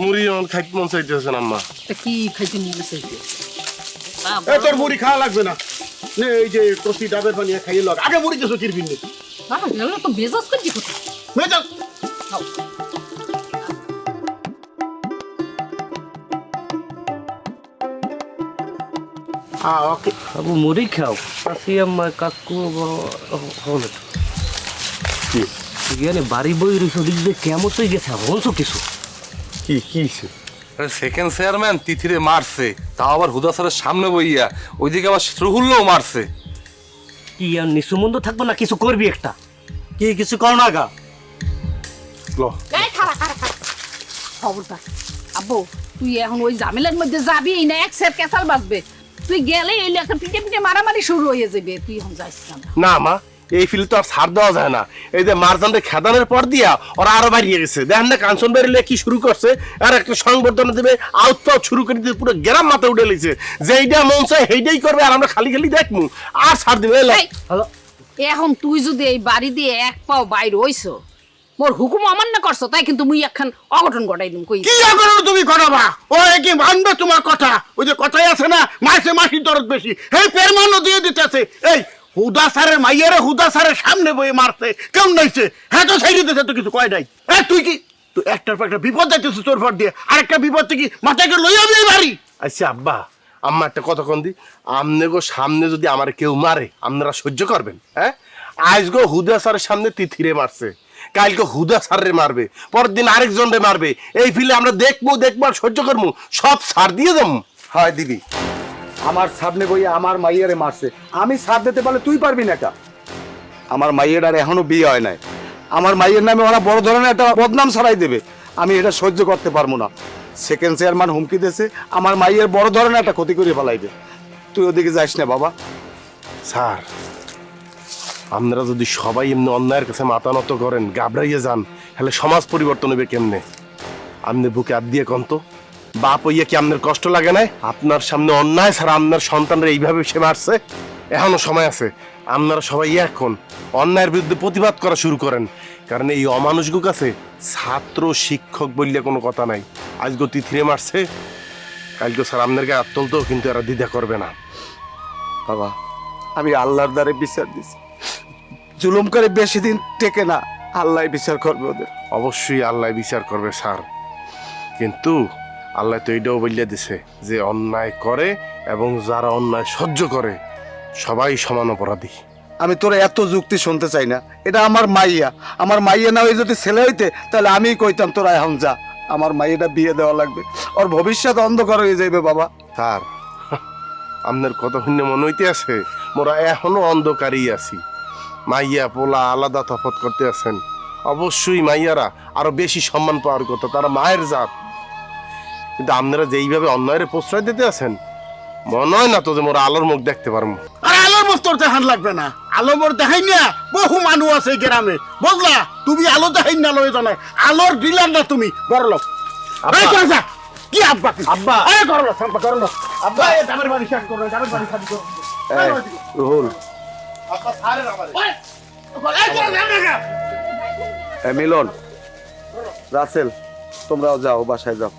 মুড়ি আমার খাইতে মন চাইতেছেন আম্মা। কি খাইতে মনে চাইতে এ তোর মুড়ি খাওয়া লাগবে না। নে এই যে কষি ডাবের পানি খাইয়ে লগ আগে মুড়ি নে বাবা গেল তো বেজাস করছি হ্যাঁ ওকে। মুড়ি খাও। আসি আমার কাকু হলো। বাড়ি বই দিকে কেমন তুই গেছে হনছো কিছু। কি কি? সেকেন্ড চেয়ারম্যান তিথিরে মারছে তাও আবার হুদা স্যারের সামনে বইয়া ওইদিকে আবার রুহুল্লও মারছে। কি আর নিসুমন্দ থাকব না কিছু করবি একটা? কি কিছু কর না গা? ল। এই খারা খারা খারা খবরদার। আব্বু তুই এখন ওই ঝামেলার মধ্যে যাবি এই না এক সের কেসাল বাজবে তুই গেলে এই একটা পিটে পিটে মারামারি শুরু হয়ে যাবে তুই এখন যাইস না। না মা। এই ফিল তো আর ছাড় দেওয়া যায় না। এই যে মারজানটা খেদানোর পর দিয়া ওরা আরও বাড়িয়ে গেছে। দেখেন না কাঞ্চন বেরিলে কি শুরু করছে? আর একটা সংবর্ধনা দেবে আউট পাউট শুরু করে দিয়ে পুরো গ্রাম মাথা উঠে লিছে যেইটা মন চায় সেইটাই করবে আর আমরা খালি খালি দেখমু। আর ছাড় দিবে এখন তুই যদি এই বাড়ি দিয়ে এক পাও বাইরে হইছ মোর হুকুম অমান্য করছ তাই কিন্তু মুই একখান অঘটন ঘটাই দিম কই? কি এখন তুমি করাবা ও কি মানবে তোমার কথা। ওই যে কথাই আছে না মাসে মাসি দরদ বেশি। এই পেরমানও দিয়ে দিতেছে। এই হুদা স্যারের মাইয়ারে হুদা স্যারের সামনে বয়ে মারছে। কেমন নাইছে হ্যাঁ তো সেই দিতেছে তো কিছু কয় নাই। হ্যাঁ তুই কি? তুই একটার পর একটা বিপদ যাইতেছিস তোর পর দিয়ে। আরেকটা বিপদ থেকে মাথাকে লই যাবি এই বাড়ি আচ্ছা আব্বা আম্মা একটা কথা কন দি। আমনে গো সামনে যদি আমার কেউ মারে আপনারা সহ্য করবেন হ্যাঁ? আজ গো হুদা স্যারের সামনে তিথিরে মারছে। কালকে হুদা স্যারে মারবে। পরের দিন আরেকজন রে মারবে। এই ফিলে আমরা দেখব দেখব আর সহ্য করব। সব সার দিয়ে যাব হয় দিবি। আমার সামনে বই আমার মাইয়ারে মারছে। আমি সাথ দিতে পারলে তুই পারবি না এটা। আমার মাইয়ের আর এখনও বিয়ে হয় নাই। আমার মাইয়ের নামে ওরা বড় ধরনের একটা বদনাম ছড়াই দেবে। আমি এটা সহ্য করতে পারব না। সেকেন্ড চেয়ারম্যান হুমকি দিয়েছে, আমার মাইয়ের বড় ধরনের একটা ক্ষতি করে ফেলাইবে। তুই ওদিকে যাস না বাবা। স্যার, আপনারা যদি সবাই এমনি অন্যায়ের কাছে মাথা নত করেন গাবড়াইয়ে যান, তাহলে সমাজ পরিবর্তন হবে কেমনে? আপনি বুকে হাত দিয়ে কন্ত বাপ হইয়া কি আপনার কষ্ট লাগে না আপনার সামনে অন্যায় ছাড়া আপনার সন্তানরা এইভাবে সে মারছে? এখনও সময় আছে। আপনারা সবাই এখন অন্যায়ের বিরুদ্ধে প্রতিবাদ করা শুরু করেন। কারণ এই অমানুষগুলো কাছে ছাত্র শিক্ষক বললে কোনো কথা নাই। আজকে তিথিরে মারছে। কালকে স্যার আপনার গায়ে আত্মলতেও কিন্তু এরা দ্বিধা করবে না। বাবা আমি আল্লাহর দ্বারে বিচার দিছি। জুলুম করে বেশি দিন টেকে না। আল্লাহ বিচার করবে ওদের। অবশ্যই আল্লাহ বিচার করবে স্যার। কিন্তু আল্লাহ তো এইটাও বলিয়া দিছে যে অন্যায় করে এবং যারা অন্যায় সহ্য করে সবাই সমান অপরাধী। আমি তোর এত যুক্তি শুনতে চাই না। এটা আমার মাইয়া। আমার মাইয়া না হয়ে যদি ছেলে হইতে তাহলে আমি কইতাম তোরা এখন যা। আমার মাইয়াটা বিয়ে দেওয়া লাগবে। ওর ভবিষ্যৎ অন্ধকার হয়ে যাবে বাবা। স্যার আপনার কত শূন্য মনে হইতে আছে মোরা এখনও অন্ধকারই আছি। মাইয়া পোলা আলাদা তফাত করতে আছেন। অবশ্যই মাইয়ারা আরও বেশি সম্মান পাওয়ার কথা তারা মায়ের জাত। কিন্তু আপনারা যেইভাবে অন্যায়ের প্রশ্রয় দিতে আছেন মনে হয় না তো যে মোরা আলোর মুখ দেখতে পারব। আর আলোর মস্তর দেখান লাগবে না। আলো মোর দেখাই না বহু মানুষ আছে এই গ্রামে। বুঝলা? তুমি আলো দেখাই না লয়ে জানাই আলোর ডিলার না তুমি বড় লোক। আব্বা। এই করেছা? কি আব্বা কি? আব্বা। আরে করো না সম্পা করো না আব্বা। এই দামের বাড়ি শেষ করো দামের বাড়ি শাদি করো। এই, রুহুল। আব্বা সারের আমারে। এই করো না, না, না। মিলন রাসেল তোমরাও যাও বাসায় যাও।